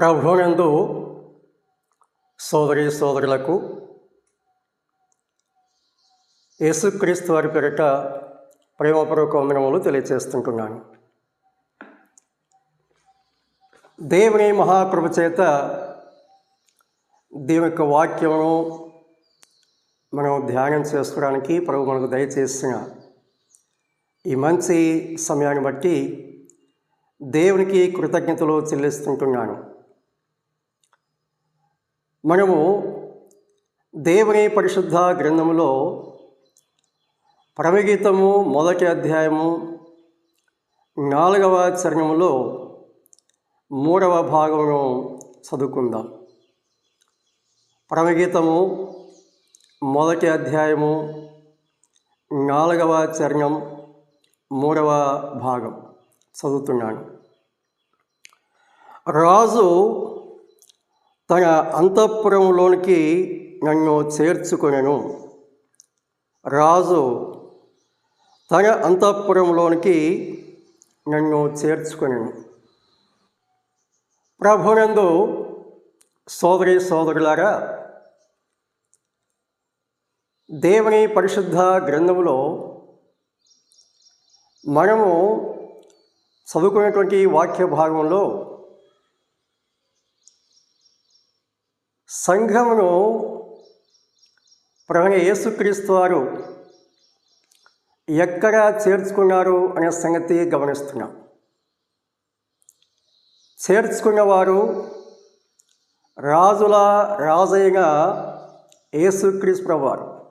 ప్రభునందు సోదరి సోదరులకు యేసుక్రీస్తు వారి పేరిట ప్రేమపూర్వక వందనములు తెలియచేస్తుంటున్నాను. దేవుని మహాకృప చేత దేవుని యొక్క వాక్యమును మనం ధ్యానం చేసుకోవడానికి ప్రభు మనకు దయచేసిన ఈ మంచి సమయాన్ని బట్టి దేవునికి కృతజ్ఞతలు చెల్లిస్తుంటున్నాను. మనము దేవుని పరిశుద్ధ గ్రంథములో పరమగీతము మొదటి అధ్యాయము నాలుగవ చరణములో మూడవ భాగమును చదువుకుందాం. పరమగీతము మొదటి అధ్యాయము నాలుగవ చరణం మూడవ భాగం చదువుతున్నాను. రాజు తన అంతఃపురంలోనికి నన్ను చేర్చుకొనెను. రాజు తన అంతఃపురంలోనికి నన్ను చేర్చుకొనెను. ప్రభునందు సోదరి సోదరులారా దేవుని పరిశుద్ధ గ్రంథములో మనము చదువుకునేటువంటి వాక్య భాగంలో సంఘమును ప్రవణ యేసుక్రీస్తు వారు ఎక్కడ చేర్చుకున్నారు అనే సంగతి గమనిస్తున్నాం. చేర్చుకున్నవారు రాజుల రాజైన యేసుక్రీస్తు ప్రభువారు.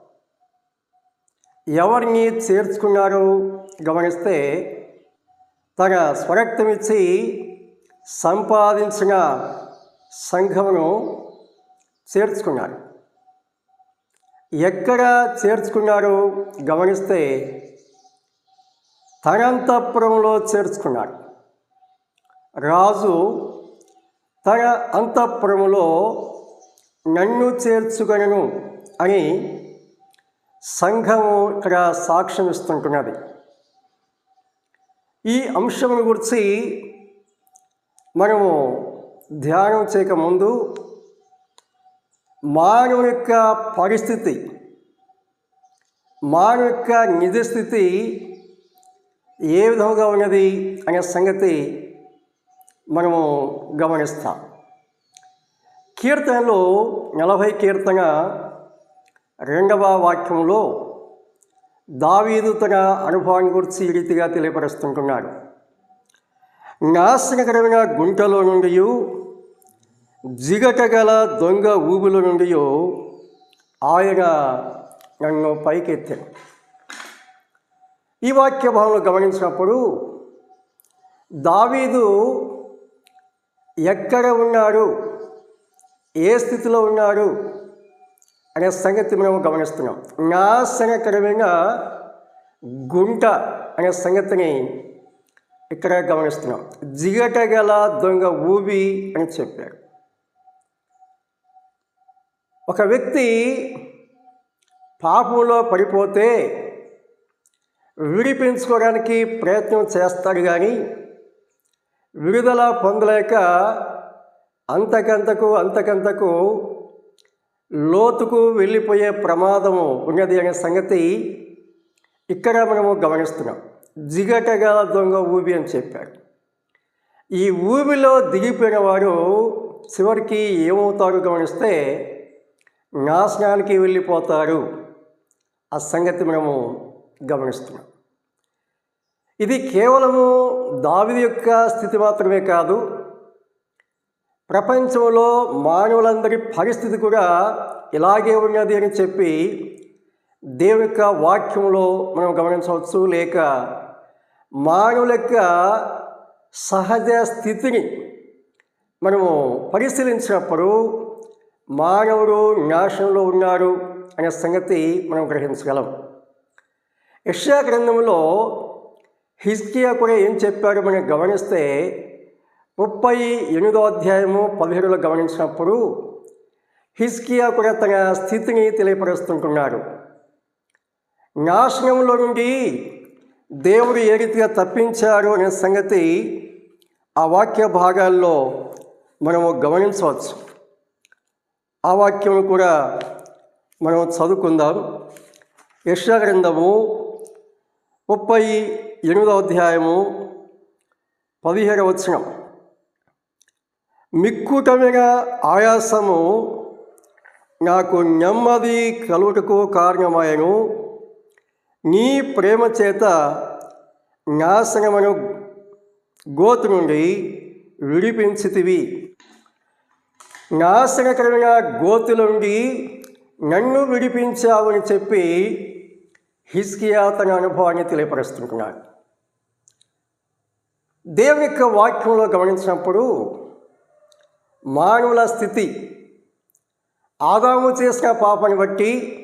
ఎవరిని చేర్చుకున్నారు గమనిస్తే తన స్వరక్తమిచ్చి సంపాదించిన సంఘమును చేర్చుకున్నారు. ఎక్కడ చేర్చుకున్నారు గమనిస్తే తనంతఃపురంలో చేర్చుకున్నారు. రాజు తన అంతఃపురములో నన్ను చేర్చుకొనను అని సంఘము ఇక్కడ సాక్ష్యం ఇస్తుంటున్నది. ఈ అంశమును గురించి మనము ధ్యానం చేయకముందు మానవుని యొక్క పరిస్థితి మానవ యొక్క నిజస్థితి ఏ విధంగా ఉన్నది అనే సంగతి మనము గమనిస్తాం. కీర్తనలో నలభై కీర్తన రెండవ వాక్యంలో దావీదు తన అనుభవాన్ని గురించి ఈ రీతిగా తెలియపరుస్తుంటున్నాడు. నాశనకరమైన గుంటలో నుండి జిగట గల దొంగ ఊబుల నుండి ఆయన నన్ను పైకెత్తాను ఈ వాక్య భావనలు గమనించినప్పుడు దావీదు ఎక్కడ ఉన్నాడు? ఏ స్థితిలో ఉన్నాడు? అనే సంగతి మనం గమనిస్తున్నాం. నాశనకరమైన గుంట అనే సంగతిని ఇక్కడ గమనిస్తున్నాం. జిగట గల దొంగ ఊబి అని చెప్పాడు ఒక వ్యక్తి పాపంలో పడిపోతే విడిపించుకోవడానికి ప్రయత్నం చేస్తాడు కానీ విడుదల పొందలేక అంతకంతకు అంతకంతకు లోతుకు వెళ్ళిపోయే ప్రమాదము ఉన్నది అనే సంగతి ఇక్కడ మనము గమనిస్తున్నాం. జిగటగా దొంగ ఊబి అని చెప్పాడు ఈ ఊబిలో దిగిపోయిన వారు చివరికి ఏమవుతారు గమనిస్తే నాశనానికి వెళ్ళిపోతారు. ఆ సంగతి మనము గమనిస్తున్నాం. ఇది కేవలము దావిది యొక్క స్థితి మాత్రమే కాదు ప్రపంచంలో మానవులందరి పరిస్థితి కూడా ఇలాగే ఉన్నది అని చెప్పి దేవుని యొక్క వాక్యంలో మనం గమనించవచ్చు. లేక మానవుల యొక్క సహజ స్థితిని మనము పరిశీలించినప్పుడు మానవుడు నాశనంలో ఉన్నారు అనే సంగతి మనం గ్రహించగలం. యక్షా గ్రంథంలో హిస్కియా కూడా ఏం చెప్పాడో మనం గమనిస్తే ముప్పై ఎనిమిదో అధ్యాయము పదిహేడులో గమనించినప్పుడు హిస్కియా కూడా తన స్థితిని తెలియపరుస్తుంటున్నాడు. నాశనంలో నుండి దేవుడు ఏ రీతిగా తప్పించారు అనే సంగతి ఆ వాక్య భాగాల్లో మనము గమనించవచ్చు. ఆ వాక్యం కూడా మనం చదువుకుందాం. యశా ముప్పై ఎనిమిదవ అధ్యాయము పదిహేడవ వచనం. మిక్కుటమైన ఆయాసము నాకు నెమ్మది కలుగుటకు కారణమాయను. నీ ప్రేమ చేత నాశనమను గోతు నుండి విడిపించితివి. నాశనకరమైన గోతుల నుండి నన్ను విడిపించావని చెప్పి హిస్కియా తన అనుభవాన్ని తెలియపరుస్తుంటున్నాడు. దేవుని యొక్క వాక్యంలో గమనించినప్పుడు మానవుల స్థితి ఆదాము చేసిన పాపాన్ని బట్టి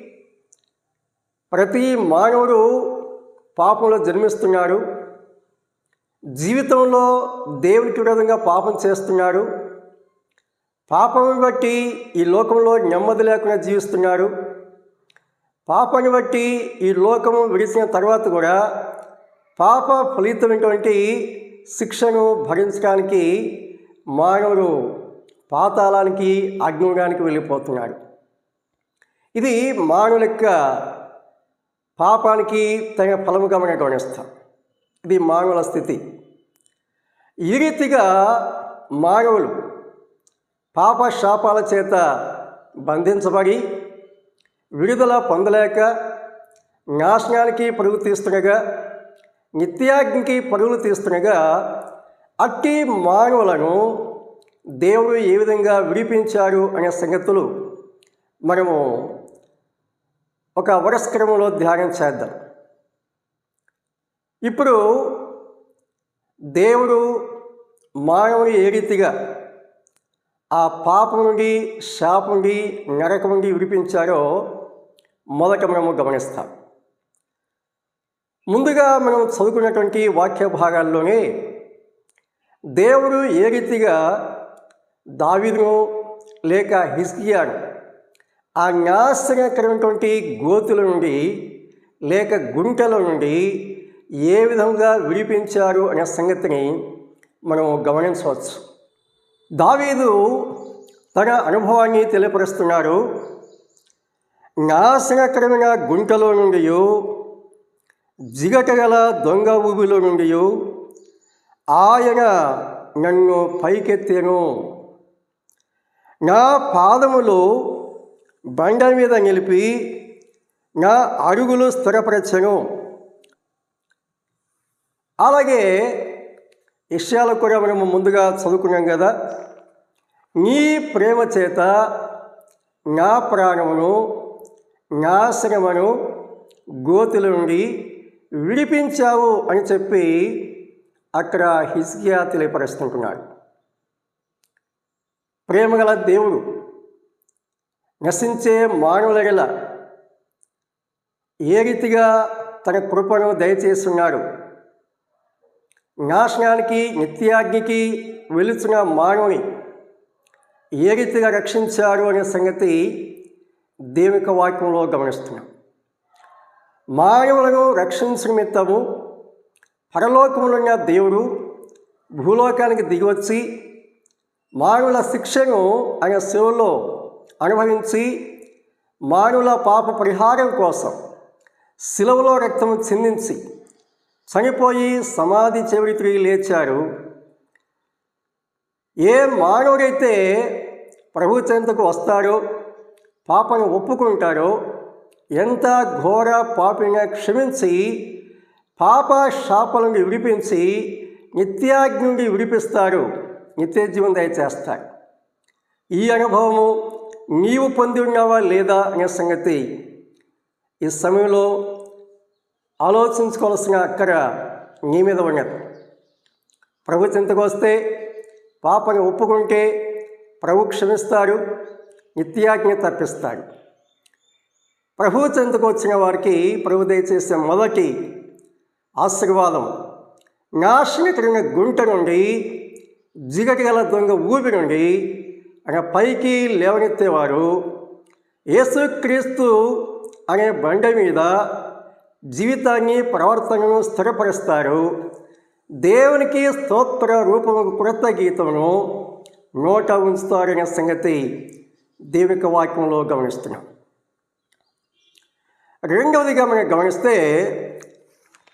ప్రతి మానవుడు పాపంలో జన్మిస్తున్నాడు. జీవితంలో దేవునికి విధంగా పాపం చేస్తున్నాడు. పాపం బట్టి ఈ లోకంలో నెమ్మది లేకుండా జీవిస్తున్నారు పాపాన్ని బట్టి ఈ లోకము విడిచిన తర్వాత కూడా పాప ఫలితమైనటువంటి శిక్షను భరించడానికి మానవుడు పాతాళానికి అగ్నిగానికి వెళ్ళిపోతున్నాడు. ఇది మానవుల యొక్క పాపానికి తగిన ఫలముగా మనం గమనిస్తాం. ఇది మానవుల స్థితి. ఈ రీతిగా మానవులు పాప శాపాల చేత బంధించబడి విడుదల పొందలేక నాశనానికి పరుగు తీస్తుండగా నిత్యాగ్నికి పరుగులు తీస్తుండగా అట్టి మానవులను దేవుడు ఏ విధంగా విడిపించారు అనే సంగతులు మనము ఒక వరస్క్రమంలో ధ్యానం చేద్దాం. ఇప్పుడు దేవుడు మానవుని ఏ రీతిగా ఆ పాపం నుండి శాపం నుండి నరకం నుండి విడిపించారో మొదట మనము గమనిస్తాం. ముందుగా మనం చదువుకున్నటువంటి వాక్య భాగాల్లోనే దేవుడు ఏ రీతిగా దావిదును లేక హిస్కియాను ఆ నాశనకరమైనటువంటి గోతుల నుండి లేక గుంటల నుండి ఏ విధంగా విడిపించారు అనే సంగతిని మనం గమనించవచ్చు. దావీదు తన అనుభవాన్ని తెలియపరుస్తున్నాడు. నాశనకరమైన గుంటలో నుండి జిగటగల దొంగ ఊబిలో నుండి ఆయన నన్ను పైకెత్తాను. నా పాదములు బండ మీద నిలిపి నా అడుగులు స్థిరపరచను. అలాగే విషయాలు కూడా మనము ముందుగా చదువుకున్నాం కదా. నీ ప్రేమ చేత నా ప్రాణమును నా శ్రమను గోతుల నుండి విడిపించావు అని చెప్పి అక్కడ హిస్కియా తెలియపరుస్తుంటున్నాడు. ప్రేమగల దేవుడు నశించే మానవుల ఏ రీతిగా తన కృపను దయచేస్తున్నాడు నాశనానికి నిత్యాగ్నికి వెలుచున్న మానవుని ఏ రీతిగా రక్షించారు అనే సంగతి దేవిక వాక్యంలో గమనిస్తున్నాం. మానవులను రక్షించిన నిమిత్తము పరలోకములున్న దేవుడు భూలోకానికి దిగివచ్చి మానవుల శిక్షను ఆయన సేవలో అనుభవించి మానవుల పాప పరిహారం కోసం శిలవలో రక్తము చిందించి చనిపోయి సమాధి చెవిడి తిరిగి లేచారు. ఏ మానవుడైతే ప్రభు చెంతకు వస్తాడో పాపను ఒప్పుకుంటాడో ఎంత ఘోర పాపిన క్షమించి పాప శాపల నుండి విడిపించి నిత్యాగ్ని నుండి విడిపిస్తారు నిత్య జీవం దయచేస్తారు ఈ అనుభవము నీవు పొంది ఉన్నావా లేదా అనే సంగతి ఈ సమయంలో ఆలోచించుకోవాల్సిన అక్కడ నీ మీద ఉన్నది ప్రభు చింతకు వస్తే పాపను ఒప్పుకుంటే ప్రభు క్షమిస్తాడు నిత్యాజ్ఞ తప్పిస్తాడు ప్రభు చెంతకు వచ్చిన వారికి ప్రభు దయచేసే మొదటి ఆశీర్వాదం నాశనకరిన గుంట నుండి జిగటి గల దొంగ ఊపి నుండి అనే పైకి లేవనెత్తేవారు. యేసుక్రీస్తు అనే బండ మీద జీవితాన్ని ప్రవర్తనను స్థిరపరుస్తారు. దేవునికి స్తోత్ర రూపము కృత గీతమును నోట ఉంచుతారనే సంగతి దేవిక వాక్యంలో గమనిస్తున్నాం. రెండవదిగా మనం గమనిస్తే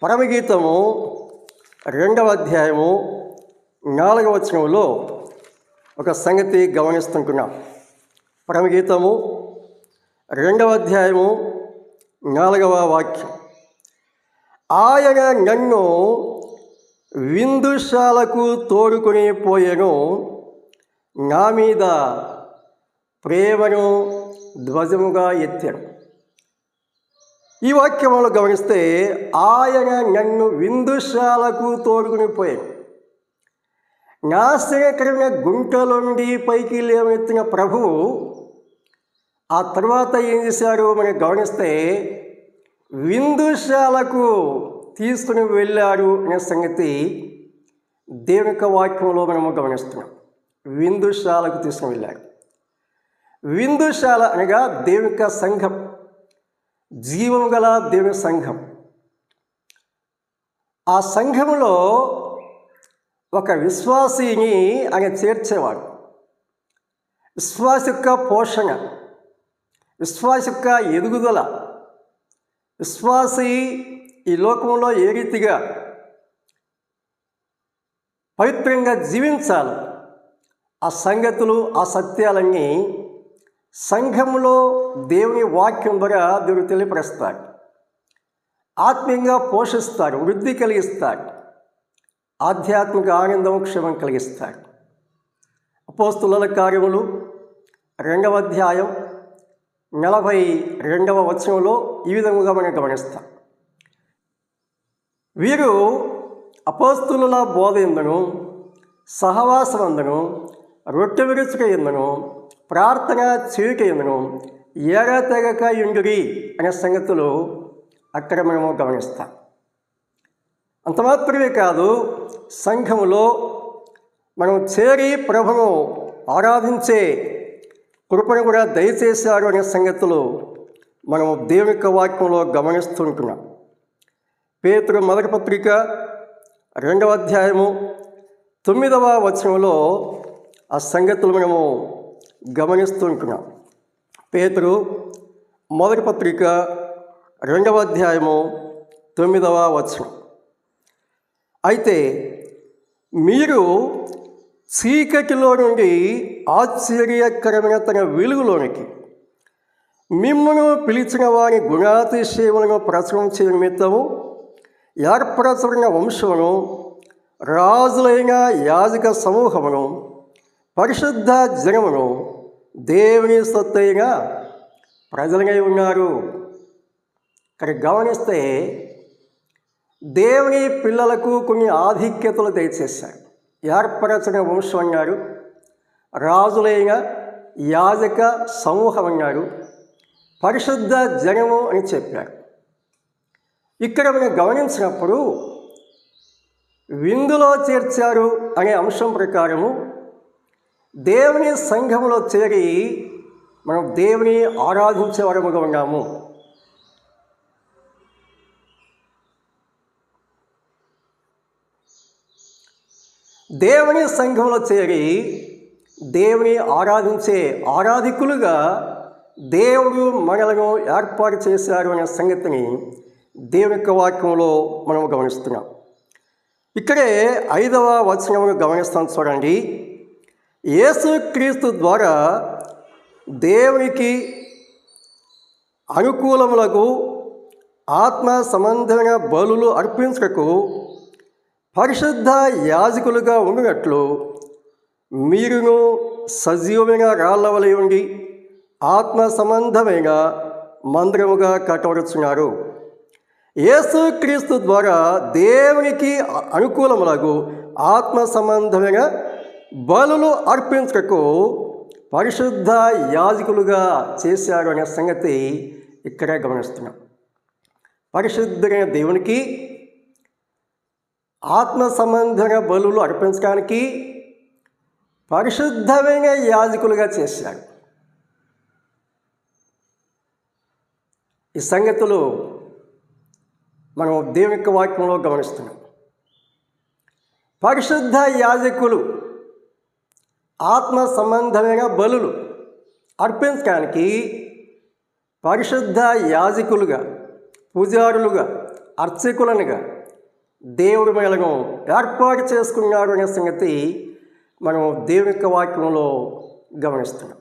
పరమగీతము రెండవ అధ్యాయము నాలుగవ వచనంలో ఒక సంగతి గమనిస్తుంటున్నాం. పరమగీతము రెండవ అధ్యాయము నాలుగవ వాక్యం. ఆయన నన్ను విందుశాలకు తోడుకొని పోయెను. నా మీద ప్రేమను ధ్వజముగా ఎత్తాను. ఈ వాక్యములు గమనిస్తే ఆయన నన్ను విందుశాలకు తోడుకుని పోయాను. నాశనకరమైన గుంటలో గుంటలుండి పైకి లేవనెత్తిన ప్రభువు ఆ తర్వాత ఏం చేశారు? మనం గమనిస్తే విందుశాలకు తీసుకుని వెళ్ళాడు అనే సంగతి దేవుని వాక్యంలో మనము గమనిస్తున్నాం. విందుశాలకు తీసుకుని వెళ్ళాడు. విందుశాల అనగా దేవిక సంఘం. జీవం గల దేవుని సంఘం. ఆ సంఘంలో ఒక విశ్వాసిని ఆయన చేర్చేవాడు. విశ్వాస యొక్క పోషణ. విశ్వాస యొక్క ఎదుగుదల. విశ్వాసి ఈ లోకంలో ఏ రీతిగా పవిత్రంగా జీవించాలి ఆ సంగతులు ఆ సత్యాలన్నీ సంఘంలో దేవుని వాక్యం ద్వారా దేవుడు తెలియపరుస్తాడు. ఆత్మీయంగా పోషిస్తాడు వృద్ధి కలిగిస్తాడు ఆధ్యాత్మిక ఆనందం క్షేమం కలిగిస్తాడు. అపోస్తుల కార్యములు రెండవ అధ్యాయం నలభై రెండవ వచనంలో ఈ విధముగా మనం గమనిస్తాం. వీరు అపస్తుల బోధ ఎందును సహవాసమందును రొట్టె విరుచుక ఎందును ప్రార్థన చేయుక ఎందును ఏడ తెగక ఇండురి అనే సంగతులు అక్కడ మనము గమనిస్తాం. అంత మాత్రమే కాదు సంఘములో మనం చేరి ప్రభును ఆరాధించే కృపను కూడా దయచేశారు అనే సంగతులు మనం దేవునిక వాక్యంలో గమనిస్తుంటున్నాం. పేతుడు మొదటి పత్రిక రెండవ అధ్యాయము తొమ్మిదవ వచనంలో ఆ సంగతులు మనము గమనిస్తుంటున్నాం. పేతుడు మొదటి పత్రిక రెండవ అధ్యాయము తొమ్మిదవ వచనం. అయితే మీరు చీకటిలో నుండి ఆశ్చర్యకరమైన తన వెలుగులోనికి. మిమ్మను పిలిచిన వారి గుణాతిశయములను ప్రచురించే నిమిత్తము ఏర్పరచబడిన వంశమును రాజులైన యాజక సమూహమును పరిశుద్ధ జనమును దేవుని సొత్తైన ప్రజలై ఉన్నారు. ఇక్కడ గమనిస్తే దేవుని పిల్లలకు కొన్ని ఆధిక్యతలు దయచేశారు. ఏర్పరచిన వంశం అన్నారు రాజులైన యాజక సమూహం అన్నారు పరిశుద్ధ జనము అని చెప్పారు ఇక్కడ మనం గమనించినప్పుడు విందులో చేర్చారు అనే అంశం ప్రకారము దేవుని సంఘములో చేరి మనం దేవుని ఆరాధించే వరముగా ఉన్నాము. దేవుని సంఘంలో చేరి దేవుని ఆరాధించే ఆరాధికులుగా దేవుడు మనలను ఏర్పాటు చేశారు అనే సంగతిని దేవుని యొక్క వాక్యంలో మనం గమనిస్తున్నాం. ఇక్కడే ఐదవ వచనమును గమనిస్తాం చూడండి. యేసుక్రీస్తు ద్వారా దేవునికి అనుకూలములకు ఆత్మ సంబంధమైన బలులు అర్పించకు పరిశుద్ధ యాజకులుగా ఉండినట్లు మీరును సజీవమైన రాళ్ళవలి ఉండి ఆత్మ సంబంధమైన మందిరముగా కట్టబడుచున్నారు. యేసుక్రీస్తు ద్వారా దేవునికి అనుకూలములకు ఆత్మ సంబంధమైన బలులు అర్పించకు పరిశుద్ధ యాజకులుగా చేశారు అనే సంగతి ఇక్కడే గమనిస్తున్నాం. పరిశుద్ధమైన దేవునికి ఆత్మ సంబంధమైన బలులు అర్పించడానికి పరిశుద్ధమైన యాజకులుగా చేశాడు. ఈ సంగతులు మనం దేవుని యొక్క వాక్యంలో గమనిస్తున్నాం. పరిశుద్ధ యాజకులు ఆత్మ సంబంధమైన బలులు అర్పించడానికి పరిశుద్ధ యాజకులుగా పూజారులుగా అర్చకులనుగా దేవుడి మేళను ఏర్పాటు చేసుకున్నాడు అనే సంగతి మనం దేవుని యొక్క వాక్యంలో గమనిస్తున్నాం.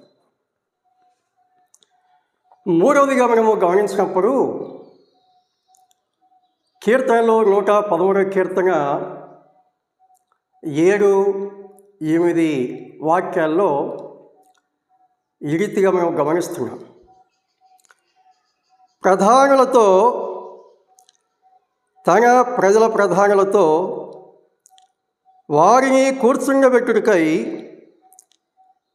మూడవదిగా మనము గమనించినప్పుడు కీర్తనలో నూట పదమూడవ కీర్తన ఏడు ఎనిమిది వాక్యాల్లో ఈ రీతిగా మేము గమనిస్తున్నాం. ప్రధానులతో తన ప్రజల ప్రధానులతో వారిని కూర్చుండబెట్టుడికై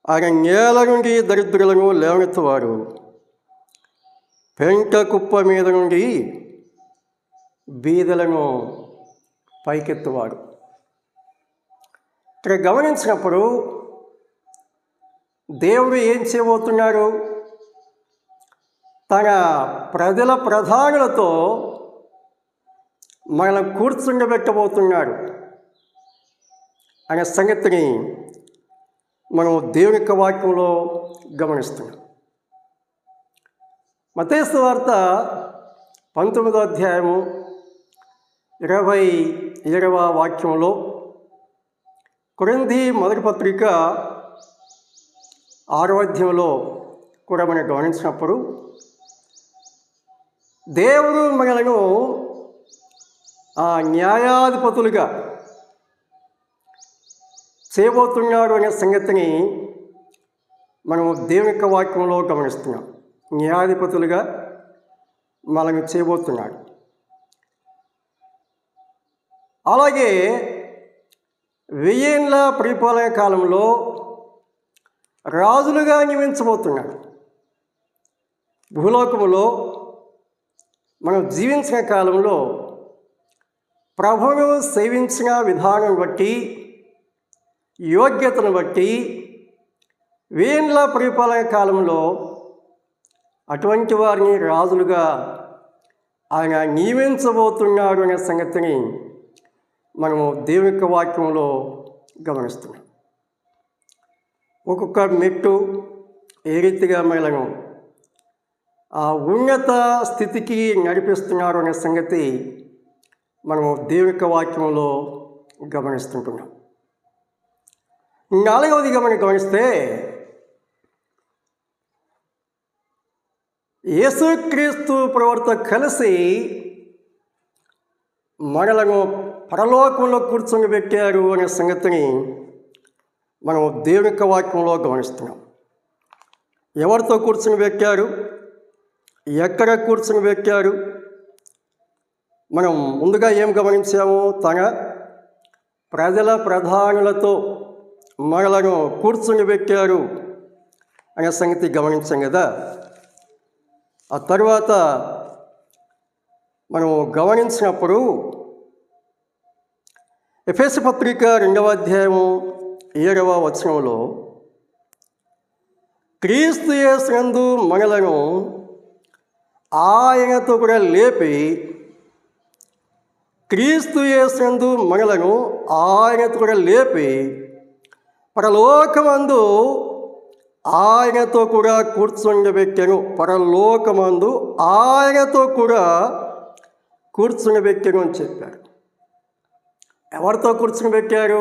ఆయన నేల నుండి దరిద్రులను లేవనెత్తువారు. పెంట కుప్ప మీద నుండి బీదలను పైకెత్తువాడు ఇక్కడ గమనించినప్పుడు దేవుడు ఏం చేయబోతున్నాడు? తన ప్రజల ప్రధానులతో మనం కూర్చుండబెట్టబోతున్నాడు. అనే సంగతిని మనం దేవుని యొక్క వాక్యంలో గమనిస్తున్నాం. మతేశ వార్త పంతొమ్మిదో అధ్యాయము ఇరవై ఇరవ వాక్యంలో కొరింది మొదటి పత్రిక ఆరో అధ్యాయంలో కూడా మనం గమనించినప్పుడు దేవుడు మనలను ఆ న్యాయాధిపతులుగా చేయబోతున్నాడు అనే సంగతిని మనం దేవుని యొక్క వాక్యంలో గమనిస్తున్నాం. న్యాయాధిపతులుగా మనల్ని చేయబోతున్నాడు. అలాగే వెయ్యేళ్ళ పరిపాలన కాలంలో రాజులుగా నియమించబోతున్నాడు. భూలోకములో మనం జీవించిన కాలంలో ప్రభువు సేవించిన విధానం బట్టి యోగ్యతను బట్టి వేండ్ల పరిపాలన కాలంలో అటువంటి వారిని రాజులుగా ఆయన నియమించబోతున్నాడు అనే సంగతిని మనము దేవుని యొక్క వాక్యంలో గమనిస్తున్నాం. ఒక్కొక్క మెట్టు ఏ రీతిగా మనలను ఆ ఉన్నత స్థితికి నడిపిస్తున్నారు అనే సంగతి మనము దేవుని వాక్యంలో గమనిస్తుంటున్నాం. నాలుగవదిగా మనం గమనిస్తే యేసుక్రీస్తు ప్రవర్త కలిసి మనలను పరలోకంలో కూర్చొని పెట్టారు అనే సంగతిని మనం దేవుని యొక్క వాక్యంలో గమనిస్తున్నాం. ఎవరితో కూర్చొని పెట్టారు? ఎక్కడ కూర్చొని పెట్టారు? మనం ముందుగా ఏం గమనించాము? తన ప్రజల ప్రధానులతో మనలను కూర్చొని పెట్టారు అనే సంగతి గమనించాం కదా. ఆ తర్వాత మనం గమనించినప్పుడు ఎఫ్ఎస్ పత్రిక రెండవ అధ్యాయము ఏడవ వచనంలో క్రీస్తు యేసునందు మనలను ఆయనతో కూడా లేపి క్రీస్తు యేసందు మనలను ఆయనతో కూడా లేపి పరలోకమందు ఆయనతో కూడా కూర్చుండబెట్టాను. పరలోకమందు ఆయనతో కూడా కూర్చుండబెట్టాను అని చెప్పారు. ఎవరితో కూర్చుని పెట్టారు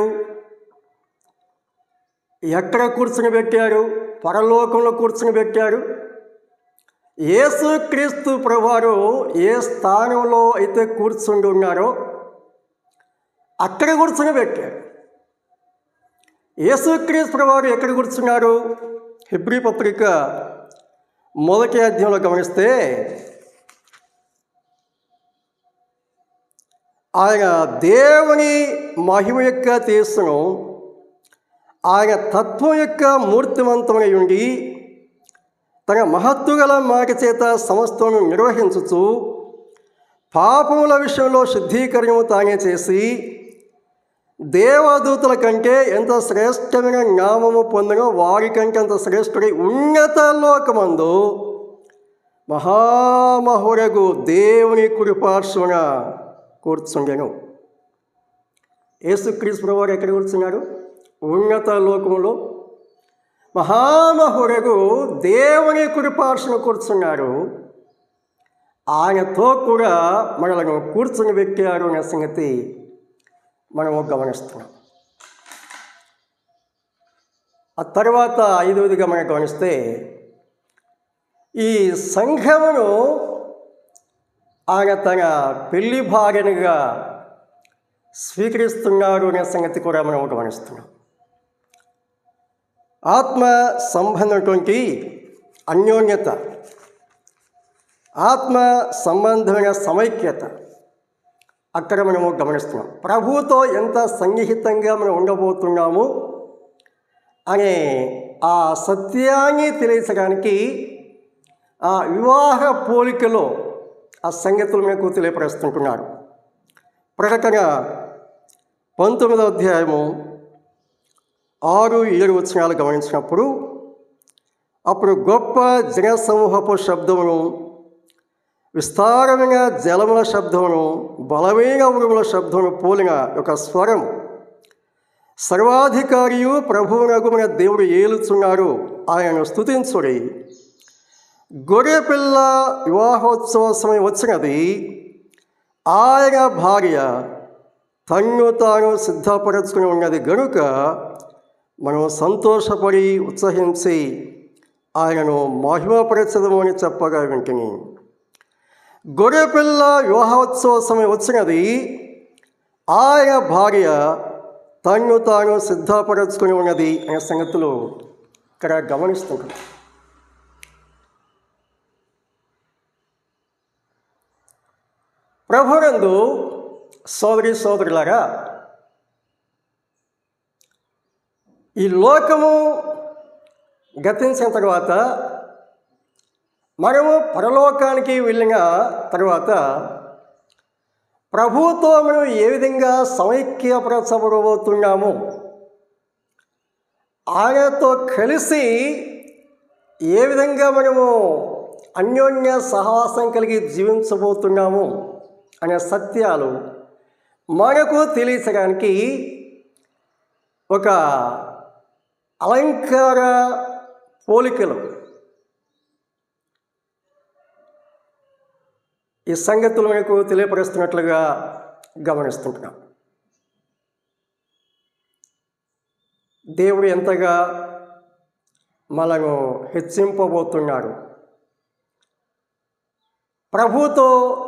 ఎక్కడ కూర్చుని పెట్టారు పరలోకంలో కూర్చుని యేసుక్రీస్తు ప్రభువారు ఏ స్థానంలో అయితే కూర్చుండి ఉన్నారో అక్కడ కూర్చుని పెట్టారు. యేసుక్రీస్తు ప్రభువారు ఎక్కడ కూర్చున్నారు? హిబ్రి పత్రిక మొదటి అధ్యాయంలో గమనిస్తే ఆయన దేవుని మహిమ యొక్క తేజస్సును ఆయన తత్వం యొక్క మూర్తివంతమై ఉండి తన మహత్తు గల మాట చేత సంస్థను నిర్వహించుచు పాపముల విషయంలో శుద్ధీకరణము తానే చేసి దేవదూతల కంటే ఎంత శ్రేష్టమైన నామము పొందిన వారి కంటే అంత శ్రేష్ఠుడి ఉన్నత లోకమందు మహామహురగు దేవుని కుడిపార్శ్వన కూర్చుండెను. యేసుక్రీస్తు వారు ఎక్కడ కూర్చున్నాడు ఉన్నత లోకంలో మహామహురగు దేవుని కుడిపార్శ్వను కూర్చున్నారు ఆయనతో కూడా మనలను కూర్చుని పెట్టారు అనే సంగతి మనము గమనిస్తున్నాం. ఆ తర్వాత ఐదవదిగా మనం గమనిస్తే ఈ సంఘమును ఆయన తన పెళ్ళి భార్యనిగా స్వీకరిస్తున్నారు అనే సంగతి కూడా మనం గమనిస్తున్నాం. ఆత్మ సంబంధమైనటువంటి అన్యోన్యత ఆత్మ సంబంధమైన సమైక్యత. అక్కడ మనము గమనిస్తున్నాం. ప్రభుతో ఎంత సన్నిహితంగా మనం ఉండబోతున్నాము అనే ఆ సత్యాన్ని తెలియచడానికి ఆ వివాహ పోలికలో ఆ సంగతులు మీకు తెలియపరుస్తుంటున్నారు. ప్రకటన పంతొమ్మిదవ అధ్యాయము ఆరు ఏడు వచనాలు గమనించినప్పుడు అప్పుడు గొప్ప జనసమూహపు శబ్దమును విస్తారమైన జలముల శబ్దమును బలమైన ఉరుముల శబ్దమును పోలిన ఒక స్వరం. సర్వాధికారియు ప్రభువునగుమైన దేవుడు ఏలుచున్నారు ఆయనను స్థుతించుడి గొర్రెపిల్ల వివాహోత్సవ సమయం వచ్చినది. ఆయన భార్య తన్ను తాను సిద్ధపరచుకుని ఉన్నది గనుక మనం సంతోషపడి ఉత్సహించి ఆయనను మహిమపరచదము అని చెప్పగా వెంటనే. గొర్రెపిల్ల వివాహోత్సవ సమయం వచ్చినది ఆయన భార్య తన్ను తాను సిద్ధపరచుకుని ఉన్నది అనే సంగతులు ఇక్కడ గమనిస్తున్నాం ప్రభునందు సోదరి సోదరులారా ఈ లోకము గతించిన తర్వాత మనము పరలోకానికి వెళ్ళిన తర్వాత ప్రభుతో మనం ఏ విధంగా సమైక్యపరచబడబోతున్నాము? ఆయనతో కలిసి ఏ విధంగా మనము అన్యోన్య సహవాసం కలిగి జీవించబోతున్నాము అనే సత్యాలు మనకు తెలియచడానికి ఒక అలంకార పోలికలు. ఈ సంగతులు మనకు తెలియపరుస్తున్నట్లుగా గమనిస్తుంటున్నాం. దేవుడు ఎంతగా మనను హెచ్చింపబోతున్నాడు. ప్రభుతో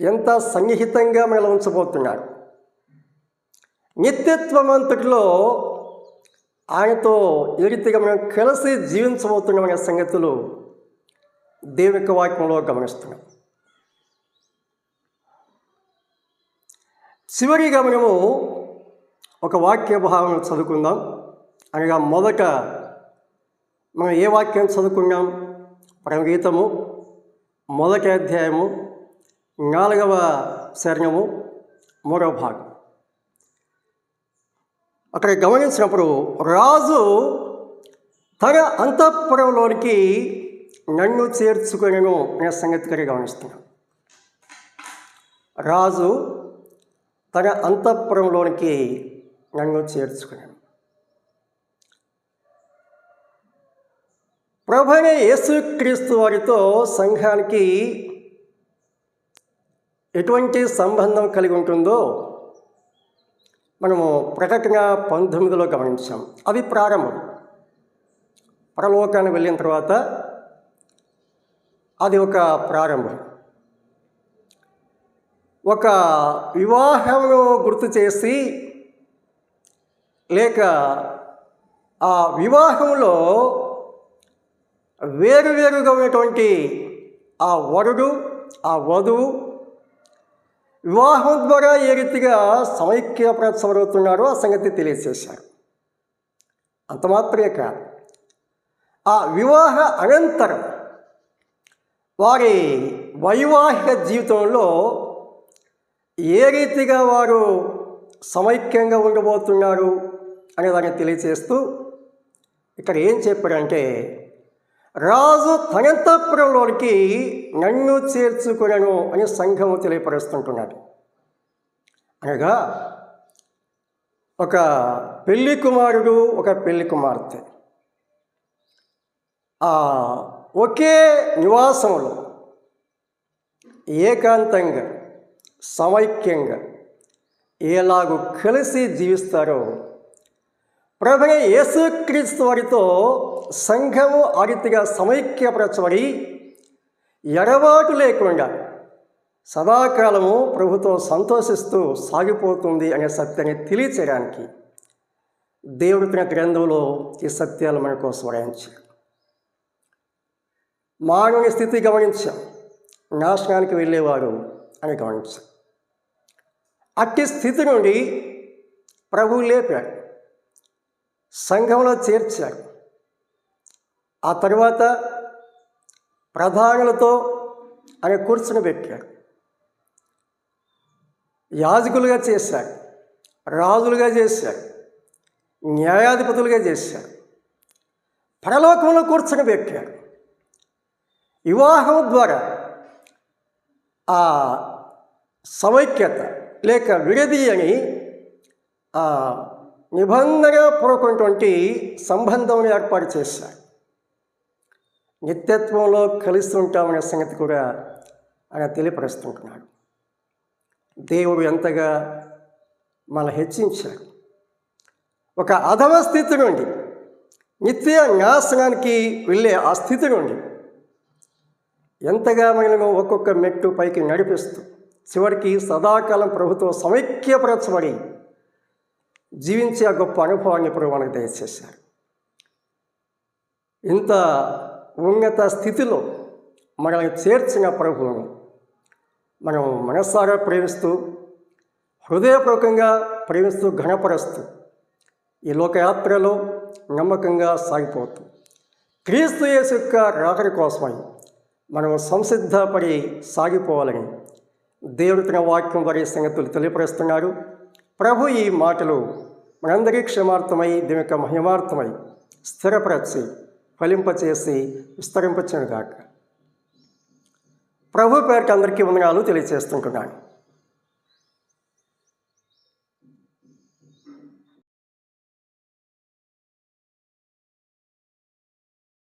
ఎంత సన్నిహితంగా మనల్ని ఉంచబోతున్నాడు. నిత్యత్వమంతటిలో ఆయనతో ఏ రీతిగా మనం కలిసి జీవించబోతున్నామనే సంగతులు దేవుని యొక్క వాక్యంలో గమనిస్తున్నాం. చివరిగా మనము ఒక వాక్య భావన చదువుకుందాం. అనగా మొదట మనం ఏ వాక్యం చదువుకున్నాం? పరమగీతము మొదటి అధ్యాయము నాలుగవ శరణము మూడవ భాగం. అక్కడ గమనించినప్పుడు రాజు తన అంతఃపురంలోనికి నన్ను చేర్చుకొనను అనే సంగతి కలిగి గమనిస్తున్నాం రాజు తన అంతఃపురంలోనికి నన్ను చేర్చుకున్నాను ప్రభుని యేసుక్రీస్తు వారితో సంఘానికి ఎటువంటి సంబంధం కలిగి ఉంటుందో మనము ప్రకటన పంతొమ్మిదిలో గమనించాం. అవి ప్రారంభం. పరలోకానికి వెళ్ళిన తర్వాత అది ఒక ప్రారంభం. ఒక వివాహమును గుర్తు చేసి లేక ఆ వివాహంలో వేరువేరుగా ఉన్నటువంటి ఆ వరుడు ఆ వధువు వివాహం ద్వారా ఏ రీతిగా సమైక్యపరచబడుతున్నారో ఆ సంగతి తెలియజేశారు. అంత మాత్రమే కాదు. ఆ వివాహ అనంతరం వారి వైవాహిక జీవితంలో ఏ రీతిగా వారు సమైక్యంగా ఉండబోతున్నారు అనే దాన్ని తెలియజేస్తూ ఇక్కడ ఏం చెప్పారంటే రాజు తనంతపురంలోనికి నన్ను చేర్చుకునను అని సంఘము తెలియపరుస్తుంటున్నాడు. అనగా ఒక పెళ్ళి కుమారుడు ఒక పెళ్ళి కుమార్తె. ఆ ఒకే నివాసంలో ఏకాంతంగా సమైక్యంగా ఎలాగూ కలిసి జీవిస్తారో ప్రభు యేసుక్రీస్తు వారితో సంఘము ఆ రీతిగా సమైక్యపరచబడి ఎడబాటు లేకుండా సదాకాలము ప్రభుతో సంతోషిస్తూ సాగిపోతుంది అనే సత్యాన్ని తెలియచేయడానికి దేవుడి తన గ్రంథంలో ఈ సత్యాలు మన కోసం వరాయించారు. మానవుని స్థితి గమనించాం. నాశనానికి వెళ్ళేవారు అని గమనించాం. అట్టి స్థితి నుండి ప్రభువు లేపాడు. సంఘంలో చేర్చారు ఆ తర్వాత ప్రధానులతో అనే కూర్చుని పెట్టాడు. యాజకులుగా చేశాడు. రాజులుగా చేశాడు. న్యాయాధిపతులుగా చేశాడు. పరలోకంలో కూర్చుని పెట్టాడు. వివాహం ద్వారా ఆ సమైక్యత లేక విడది అని ఆ నిబంధన పూర్వకమైనటువంటి సంబంధం ఏర్పాటు చేశాడు. నిత్యత్వంలో కలిసి ఉంటామనే సంగతి కూడా ఆయన తెలియపరుస్తుంటున్నాడు. దేవుడు ఎంతగా మన హెచ్చించాడు. ఒక అధమ స్థితి నుండి నిత్య నాశనానికి వెళ్ళే ఆ స్థితి నుండి ఎంతగా మనము ఒక్కొక్క మెట్టు పైకి నడిపిస్తూ చివరికి సదాకాలం ప్రభుత్వం సమైక్యపరచబడి జీవించే ఆ గొప్ప అనుభవాన్ని ఇప్పుడు మనకు దయచేశారు. ఇంత ఉన్నత స్థితిలో మనల్ని చేర్చిన ప్రభువును మనం మనస్సారా ప్రేమిస్తూ హృదయపూర్వకంగా ప్రేమిస్తూ ఘనపరుస్తూ ఈ లోకయాత్రలో నమ్మకంగా సాగిపోతూ క్రీస్తు యేసు యొక్క రాకడి కోసమై మనం సంసిద్ధపడి సాగిపోవాలని దేవుడు తన వాక్యం వారి సంగతులు తెలియపరుస్తున్నారు. ప్రభు ఈ మాటలు మనందరి క్షమార్థమై దీని యొక్క మహిమార్థమై స్థిరపరచి ఫలింపచేసి విస్తరింపచ్చును గాక ప్రభు పేరుకి అందరికీ వందనాలు తెలియజేస్తుంటున్నాను